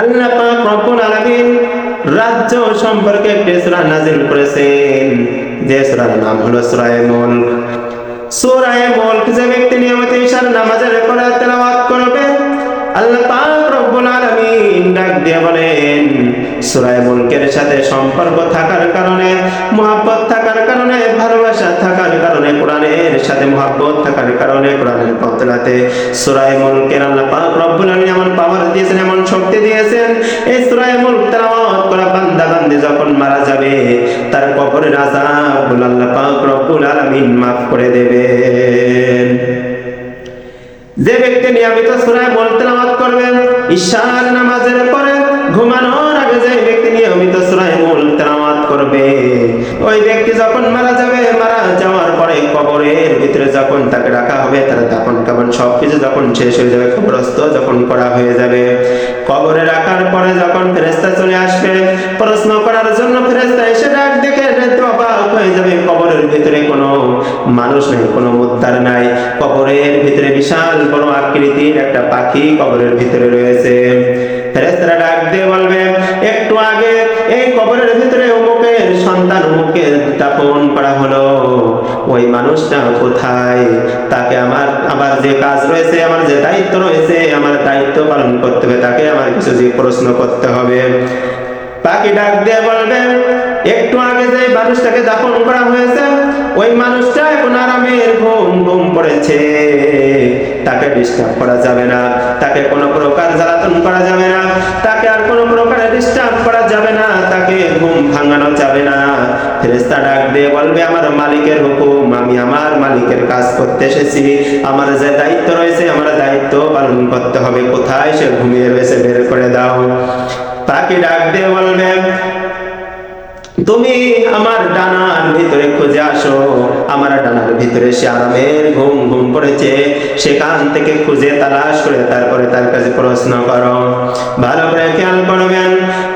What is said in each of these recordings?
আল্লাহ পাক রব্বুল আলামিন রাজ্য সম্পর্কে একটি সূরা নাযিল করেছেন। যে সূরার নাম হলো সূরা মুলক। সূরা মুলক যে ব্যক্তি নিয়মিত ঈশার নামাজের পরে তেলাওয়াত করবে, আল্লাহ পাক রব্বুল আলামিন ডাক দিয়ে বলেন, সূরা মুলকের সাথে সম্পর্ক থাকার কারণে, মহব্বত থাকার কারণে, ভালোবাসা থাকার কারণে, কোরআনের সাথে মহব্বত থাকার কারণে, কোরআনের বদলাতে সূরা মুলকের আল্লাহ পাক রব্বুল আলামিন করা বান্দা বান্দি যখন মারা যাবে, তার কবরের আলামিন maaf করে দেবেন। যে ব্যক্তি নিয়মিত সূরা বলতে তেলাওয়াত করবেন ঈশার নামাজের পরে ঘুমানোর আগে যে ব্যক্তি নিয়মিত সূরা মুলক তেলাওয়াত করবে ওই ব্যক্তি যখন মারা যাবে মারা যাওয়ার পরে কবরের ভিতরে যখন তাকে রাখা হবে তার কাফন সবকিছু যখন শেষ হয়ে যাবে কবরস্থ যখন করা হয়ে যাবে কবরে রাখার পরে যখন ফেরেশতা চলে আসবে, প্রশ্ন করার জন্য ফেরেশতা এসে ডাক দেখে অবাক হয়ে যাবে, কবরের ভিতরে কোনো মানুষ নেই, কোনো মুদ্দার নাই। কবরের ভিতরে বিশাল বড় আকৃতির একটা পাখি কবরের ভিতরে রয়েছে। ফেরেশতারা ডাক দিয়ে বলবে, একটু আগে এই কবরের ভিতরে অমুকের সন্তান অমুকের দাপন করা হলো। ওই মানুষটা কোথায়? তাকে আমার আমার যে কাজ রয়েছে, আমার যে দায়িত্ব রয়েছে, আমার দায়িত্ব পালন করতে হবে, তাকে আমার কিছু যে প্রশ্ন করতে হবে। পাখি ডাক দিয়ে বলবে, একটু আগে যে মানুষটাকে দাফন করা হয়েছে, ওই মানুষটা এখন আরামের ঘুম ঘুম পড়েছে তাকে ডিস্টার্ব করা যাবে না, তাকে কোনো প্রকার জ্বালাতন করা যাবে না, তাকে আর কোনো প্রকার ডিস্টার্ব করা যাবে না তাকে ঘুম ভাঙানো যাবে না ফেরেস্তা ডাক দিয়ে বলবে, আমার মালিকের হুকুম, আমি আমার মালিকের কাজ করতে এসেছি। আমার যে দায়িত্ব রয়েছে, আমার দায়িত্ব পালন করতে হবে। কোথায় সে ঘুমিয়ে রয়েছে, বের করে দাও। তাকে ডাক দিয়ে বলবে, তুমি আমার ডানার ভিতরে খুঁজে আসো। আমার ডানার ভিতরে সে আরামের ঘুম ঘুম পড়েছে সেখান থেকে খুঁজে তালাশ করে তারপরে তার কাছে প্রশ্ন করো। ভালো করে খেয়াল করবেন।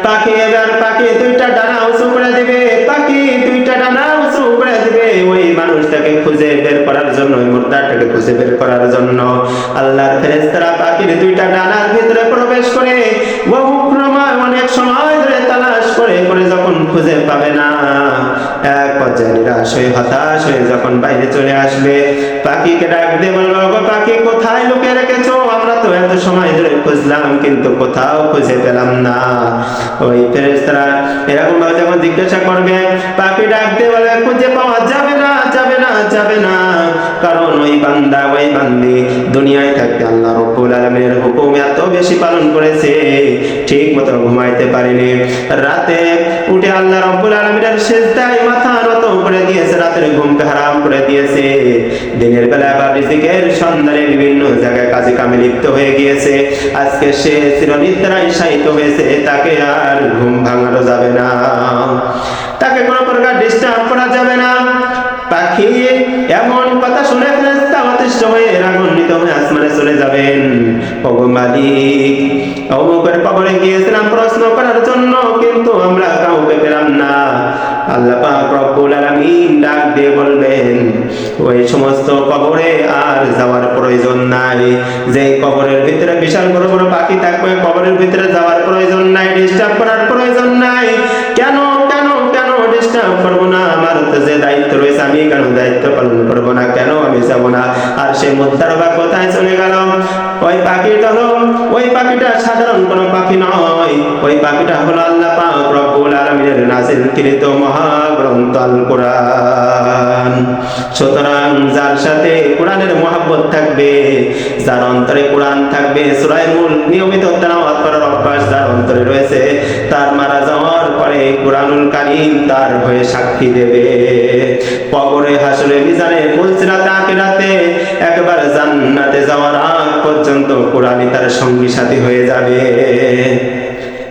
পাখি এবার পাখি দুইটা ডানা উঁচু করে দিবে। পাখি দুইটা ডানা উঁচু করে দিবে ওই মানুষটাকে খুঁজে বের করার জন্য, ওই মুর্দাটাকে খুঁজে বের করার জন্য। আল্লাহর ফেরেশতারা পাখির দুইটা ডানার ভিতরে প্রবেশ করে, বহু ক্রমায় অনেক সময় ধরে তালাশ করে করে যখন খুঁজে পাবে না, এক পর্যায়ে নিরাশ হয়ে, হতাশ হয়ে যখন বাইরে চলে আসবে, পাখিকে ডাক দিয়ে বলব, "ওগো পাখি, কোথায় লুকিয়ে রেখেছো? আমরা তো এত সময় ধরে খুঁজলাম, কিন্তু কোথাও খুঁজে পেলাম না। ওই ফেরেশতারা এরকম ভাবে যখন জিজ্ঞাসা করবে, পাখি ডাক দিয়ে বলে, খুঁজে পাওয়া যাবে না যাবে না যাবে না। কারণ ওই বান্দা, ওই বান্দি দুনিয়ায় থাকতে আল্লাহ রব্বুল আলমের হুকুম এত বেশি পালন করেছে, ঠিক মতো ঘুমাইতে পারেনি। রাতে উঠে আল্লাহ রব্বুল আলমের শেষদায় মাথা নত করে দিয়েছে, রাতের ঘুমকে হারাম করে দিয়েছে। দিনের বেলা আবার রিজিকের সন্ধানে বিভিন্ন জায়গায় কাজে কামে লিপ্ত হয়ে গিয়েছে। আজকে সে চিরনিদ্রায় শায়িত হয়েছে, তাকে আর ঘুম ভাঙানো যাবে না। তাকে কোনো প্রকার ডিস্টার্ব করা যাবে না। পাখি এমন কথা শুনে অতিষ্ঠ হয়ে রাগান্বিত হয়ে আসমানে চলে যাবেন। মালিক, অমুকের কবরে গিয়েছিলাম প্রশ্ন করার জন্য, কিন্তু আমরা কাউকে পেলাম না। আল্লাহ পাক রব্বুল আলামিন ডাক দিয়ে বলবেন, ওই সমস্ত কবরে আর যাওয়ার প্রয়োজন নাই। যে কবরের ভিতরে বিশাল বড় বড় পাখি থাকবে, কবরের ভিতরে যাওয়ার প্রয়োজন নাই। ডিস্টার্ব করার কেন দায়িত্ব পালন করব না কেন? আমি যাব না। আর সেই মুদ্রার কোথায় চলে গেল? ওই পাখিটা হলো ওই পাখিটা সাধারণ কোনো পাখি নয়। ওই পাখিটা হলো আল্লাহ নাজিলকৃত মহাগ্রন্থ আল কোরআন সুতরাং যার সাথে কোরআনের মহাব্বত থাকবে, যার অন্তরে কোরআন থাকবে সূরা নিয়মিত অভ্যাস যার অন্তরে রয়েছে, তার মারা যাওয়ার পরে কোরআনুল কারিম তার হয়ে সাক্ষী দেবে। কবরে হাসরে মিজানে ফুলসিরাতে রাতে একবার জান্নাতে যাওয়ার আগ পর্যন্ত কোরআনই তার সঙ্গী সাথী হয়ে যাবে।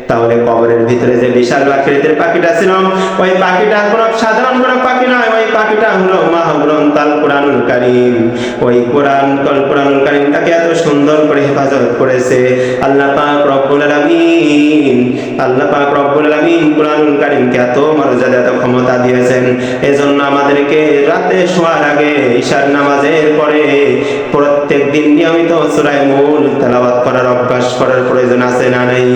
তাহলে কবরের ভিতরে যে বিশাল আকৃতির পাখিটা ছিলাম ওই পাখিটা কোনো সাধারণ কোনো পাখি নয় পাখিটা হলো মহাগ্রন্থ আল কোরআনুল কারীম। ওই কোরআন কল কোরআনুল কারীম তাকে এত সুন্দর করে হেফাজত করেছে। আল্লাহ পাক রব্বুল আলামিন, আল্লাহ পাক রব্বুল আলামিন কোরআনুল কারীমকে এত মর্যাদা, এত ক্ষমতা দিয়েছেন। এজন্য আমাদেরকে রাতে শোয়ার আগে ঈশার নামাজের পরে প্রত্যেক দিন নিয়মিত সূরা মূল তেলাওয়াত করার অভ্যাস করার প্রয়োজন আছে না নাই?